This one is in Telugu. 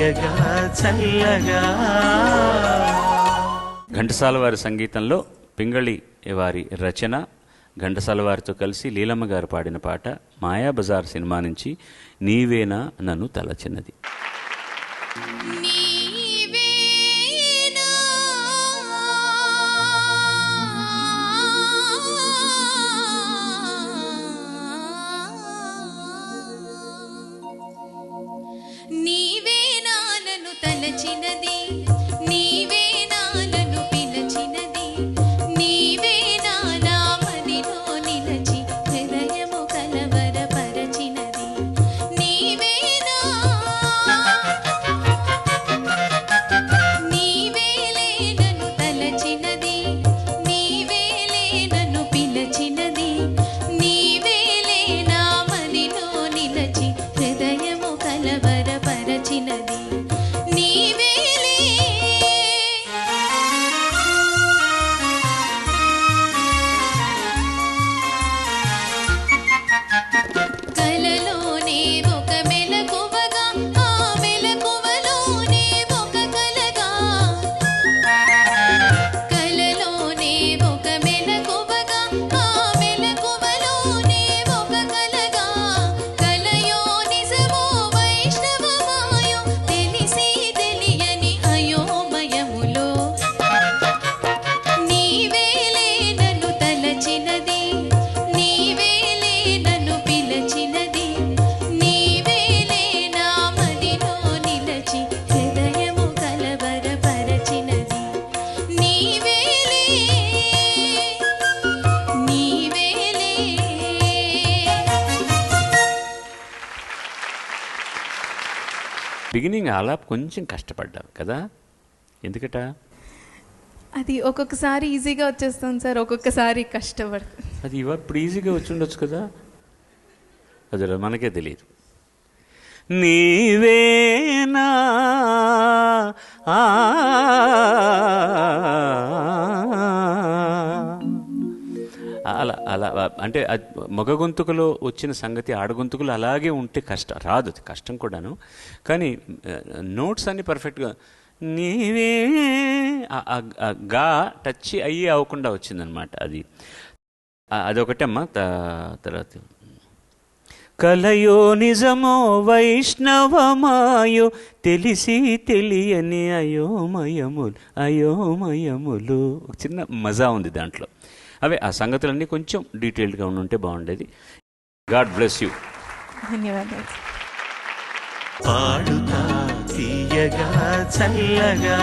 తీయగా చల్లగా. ఘంటసాల వారి సంగీతంలో పింగళి వారి రచన ఘంటసాల వారితో కలిసి లీలమ్మ గారు పాడిన పాట మాయాబజార్ సినిమా నుంచి నీవేనా నన్ను తలచినది. తలచినది తలచినది నీవేలే నన్ను పిలిచినది నీవేలే నా మదిలో నిలచి హృదయము కలవరపరచినది. నీవేలే నీవేలే బిగినింగ్ అలా కొంచెం కష్టపడ్డారు కదా? ఎందుకట? అది ఒక్కొక్కసారి ఈజీగా వచ్చేస్తుంది సార్ ఒక్కొక్కసారి కష్టపడుతుంది అది ఇప్పుడు ఈజీగా వచ్చి ఉండొచ్చు కదా అది మనకే తెలియదు నీవేనా ఆ, అలా అలా అంటే అది మగ గొంతుకులో వచ్చిన సంగతి ఆడ గొంతుకులు అలాగే ఉంటే కష్టం రాదు కష్టం కూడాను కానీ నోట్స్ అన్ని పర్ఫెక్ట్గా నీవే. గా టచ్ అయ్యి అవ్వకుండా వచ్చిందనమాట అది. అదొకటమ్మా తర్వాత. కలయో నిజమో వైష్ణవమాయో తెలిసి తెలియని అయోమయములు అయోమయములు. ఒక చిన్న మజా ఉంది దాంట్లో. అవే ఆ సంగతులన్నీ కొంచెం డీటెయిల్డ్గా ఉంటే బాగుండేది. God bless you. ధన్యవాదాలు. మాయగా చల్లగా.